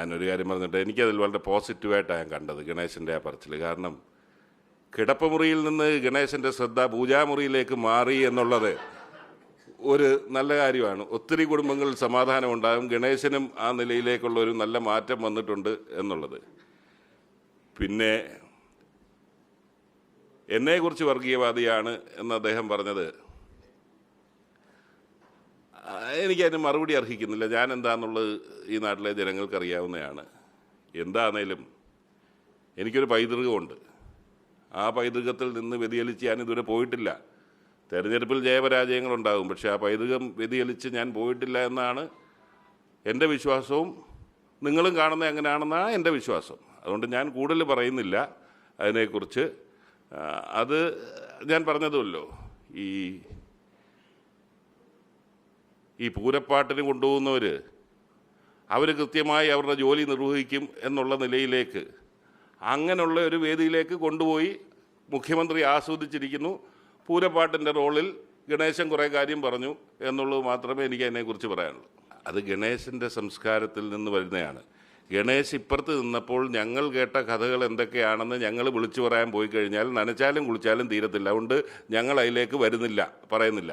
ഞാനൊരു കാര്യം പറഞ്ഞിട്ട് എനിക്കതിൽ വളരെ പോസിറ്റീവായിട്ടാണ് ഞാൻ കണ്ടത് ഗണേശന്റെ ആ പറച്ചിൽ കാരണം കിടപ്പുമുറിയിൽ നിന്ന് ഗണേശന്റെ ശ്രദ്ധ പൂജാമുറിയിലേക്ക് മാറി എന്നുള്ളത് ഒരു നല്ല കാര്യമാണ്. ഒത്തിരി കുടുംബങ്ങളിൽ സമാധാനം ഉണ്ടാകും ഗണേശനും ആ നിലയിലേക്കുള്ള ഒരു നല്ല മാറ്റം വന്നിട്ടുണ്ട് എന്നുള്ളത്. പിന്നെ എന്നെക്കുറിച്ച് വർഗീയവാദിയാണ് എന്ന് അദ്ദേഹം പറഞ്ഞത് എനിക്കതിന് മറുപടി അർഹിക്കുന്നില്ല. ഞാൻ എന്താണെന്നുള്ളത് ഈ നാട്ടിലെ ജനങ്ങൾക്ക് അറിയാവുന്നതാണ്. എന്താണേലും എനിക്കൊരു പൈതൃകമുണ്ട്. ആ പൈതൃകത്തിൽ നിന്ന് വ്യതിചലിച്ച് ഞാൻ ഇതുവരെ പോയിട്ടില്ല. തെരഞ്ഞെടുപ്പിൽ ജയപരാജയങ്ങളുണ്ടാകും. പക്ഷേ ആ പൈതൃകം വ്യതിചലിച്ച് ഞാൻ പോയിട്ടില്ല എന്നാണ് എന്റെ വിശ്വാസവും നിങ്ങളും കാണുന്നത് എങ്ങനെയാണെന്നാണ് എന്റെ വിശ്വാസം. അതുകൊണ്ട് ഞാൻ കൂടുതൽ പറയുന്നില്ല അതിനെക്കുറിച്ച്. അത് ഞാൻ പറഞ്ഞതുമല്ലോ. ഈ ഈ പൂരപ്പാട്ടിന് കൊണ്ടുപോകുന്നവർ അവർ കൃത്യമായി അവരുടെ ജോലി നിർവഹിക്കും എന്നുള്ള നിലയിലേക്ക് അങ്ങനെയുള്ള ഒരു വേദിയിലേക്ക് കൊണ്ടുപോയി മുഖ്യമന്ത്രി ആസ്വദിച്ചിരിക്കുന്നു. പൂരപ്പാട്ടിന്റെ റോളിൽ ഗണേശൻ കുറേ കാര്യം പറഞ്ഞു എന്നുള്ളത് മാത്രമേ എനിക്ക് അതിനെക്കുറിച്ച് പറയാനുള്ളൂ. അത് ഗണേശന്റെ സംസ്കാരത്തിൽ നിന്ന് വരുന്നതാണ്. ഗണേശ് ഇപ്പുറത്ത് നിന്നപ്പോൾ ഞങ്ങൾ കേട്ട കഥകൾ എന്തൊക്കെയാണെന്ന് ഞങ്ങൾ വിളിച്ചു പറയാൻ പോയി കഴിഞ്ഞാൽ നനച്ചാലും കുളിച്ചാലും തീരത്തില്ല. അതുകൊണ്ട് ഞങ്ങൾ അതിലേക്ക് വരുന്നില്ല പറയുന്നില്ല.